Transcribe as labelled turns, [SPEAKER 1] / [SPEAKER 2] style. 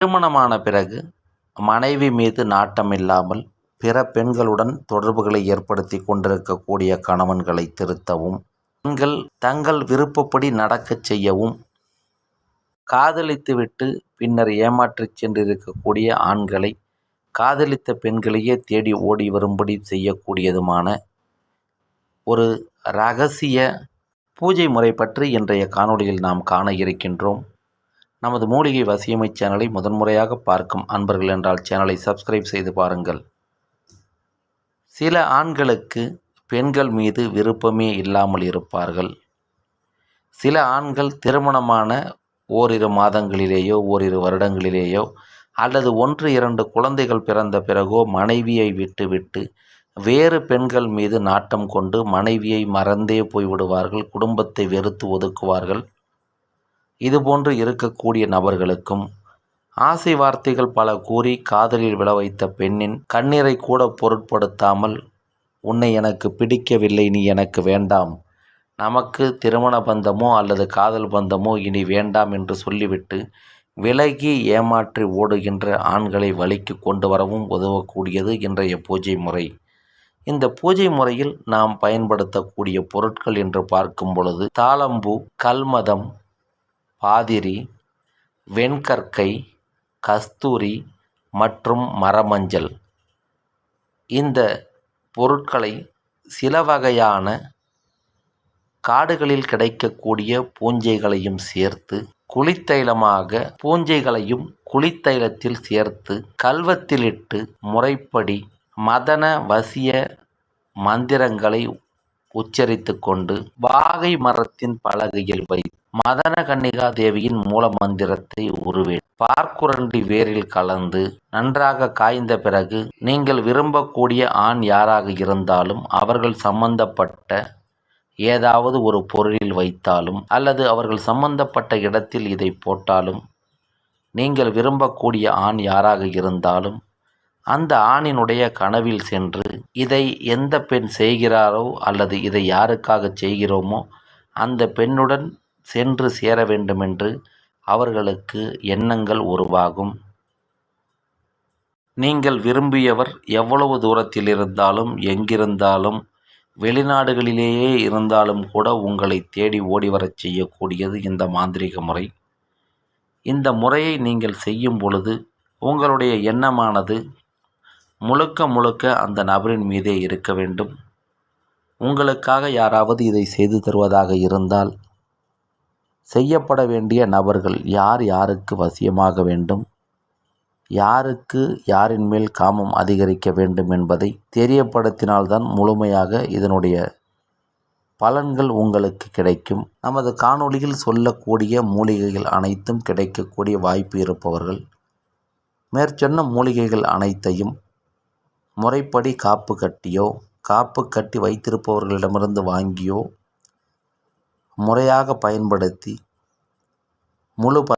[SPEAKER 1] திருமணமான பிறகு மனைவி மீது நாட்டம் இல்லாமல் பிற பெண்களுடன் தொடர்புகளை ஏற்படுத்தி கொண்டிருக்கக்கூடிய கணவன்களை திருத்தவும் பெண்கள் தங்கள் விருப்பப்படி நடக்கச் செய்யவும் காதலித்துவிட்டு பின்னர் ஏமாற்றிச் சென்றிருக்கக்கூடிய ஆண்களை காதலித்த பெண்களையே தேடி ஓடி வரும்படி செய்யக்கூடியதுமான ஒரு ரகசிய பூஜை முறை பற்றி இன்றைய காணொளியில் நாம் காண இருக்கின்றோம். நமது மூலிகை வசியமை சேனலை முதன்முறையாக பார்க்கும் அன்பர்கள் என்றால் சேனலை சப்ஸ்கிரைப் செய்து பாருங்கள். சில ஆண்களுக்கு பெண்கள் மீது விருப்பமே இல்லாமல் இருப்பார்கள். சில ஆண்கள் திருமணமான ஓரிரு மாதங்களிலேயோ ஓரிரு வருடங்களிலேயோ அல்லது ஒன்று இரண்டு குழந்தைகள் பிறந்த பிறகோ மனைவியை விட்டுவிட்டு வேறு பெண்கள் மீது நாட்டம் கொண்டு மனைவியை மறந்தே போய்விடுவார்கள் குடும்பத்தை வெறுத்து ஒதுக்குவார்கள். இதுபோன்று இருக்கக்கூடிய நபர்களுக்கும் ஆசை வார்த்தைகள் பல கூறி காதலில் விழ வைத்த பெண்ணின் கண்ணீரை கூட பொருட்படுத்தாமல் உன்னை எனக்கு பிடிக்கவில்லை நீ எனக்கு வேண்டாம். நமக்கு திருமண பந்தமோ அல்லது காதல் பந்தமோ இனி வேண்டாம் என்று சொல்லிவிட்டு விலகி ஏமாற்றி ஓடுகின்ற ஆண்களை வழிக்கு கொண்டு வரவும் உதவக்கூடியது இன்றைய பூஜை முறை. இந்த பூஜை முறையில் நாம் பயன்படுத்தக்கூடிய பொருட்கள் என்று பார்க்கும் பொழுது தாளம்பூ கல்மதம் பாதிரி வெண்கற்கை கஸ்தூரி மற்றும் மரமஞ்சள். இந்த பொருட்களை சில வகையான காடுகளில் கிடைக்கக்கூடிய பூஞ்சைகளையும் சேர்த்து குளித்தைலமாக பூஞ்சைகளையும் குளித்தைலத்தில் சேர்த்து கல்வத்திலிட்டு முறைப்படி மதன வசிய மந்திரங்களை உச்சரித்து கொண்டு வாகை மரத்தின் பலகையில் வை மதன கன்னிகா தேவியின் மூல மந்திரத்தை உருவே பார்க்குரண்டி வேரில் கலந்து நன்றாக காய்ந்த பிறகு நீங்கள் விரும்பக்கூடிய ஆண் யாராக இருந்தாலும் அவர்கள் சம்பந்தப்பட்ட ஏதாவது ஒரு பொருளில் வைத்தாலும் அல்லது அவர்கள் சம்பந்தப்பட்ட இடத்தில் இதை போட்டாலும் நீங்கள் விரும்பக்கூடிய ஆண் யாராக இருந்தாலும் அந்த ஆணினுடைய கனவில் சென்று இதை எந்த பெண் செய்கிறாரோ அல்லது இதை யாருக்காக செய்கிறோமோ அந்த பெண்ணுடன் சென்று சேர வேண்டுமென்று அவர்களுக்கு எண்ணங்கள் உருவாகும். நீங்கள் விரும்பியவர் எவ்வளவு தூரத்தில் இருந்தாலும் எங்கிருந்தாலும் வெளிநாடுகளிலேயே இருந்தாலும் கூட உங்களை தேடி ஓடிவரச் செய்யக்கூடியது இந்த மாந்திரிக முறை. இந்த முறையை நீங்கள் செய்யும் பொழுது உங்களுடைய எண்ணமானது முழுக்க முழுக்க அந்த நபரின் மீதே இருக்க வேண்டும். உங்களுக்காக யாராவது இதை செய்து தருவதாக இருந்தால் செய்யப்பட வேண்டிய நபர்கள் யார் யாருக்கு வசியமாக வேண்டும்? யாருக்கு யாரின் மேல் காமம் அதிகரிக்க வேண்டும் என்பதை தெரியப்படுத்தினால்தான் முழுமையாக இதனுடைய பலன்கள் உங்களுக்கு கிடைக்கும். நமது காணொளியில் சொல்லக்கூடிய மூலிகைகள் அனைத்தும் கிடைக்கக்கூடிய வாய்ப்பு இருப்பவர்கள் மேற்சொன்ன மூலிகைகள் அனைத்தையும் முறைப்படி காப்பு கட்டியோ காப்பு கட்டி வைத்திருப்பவர்களிடமிருந்து வாங்கியோ முறையாக பயன்படுத்தி முழு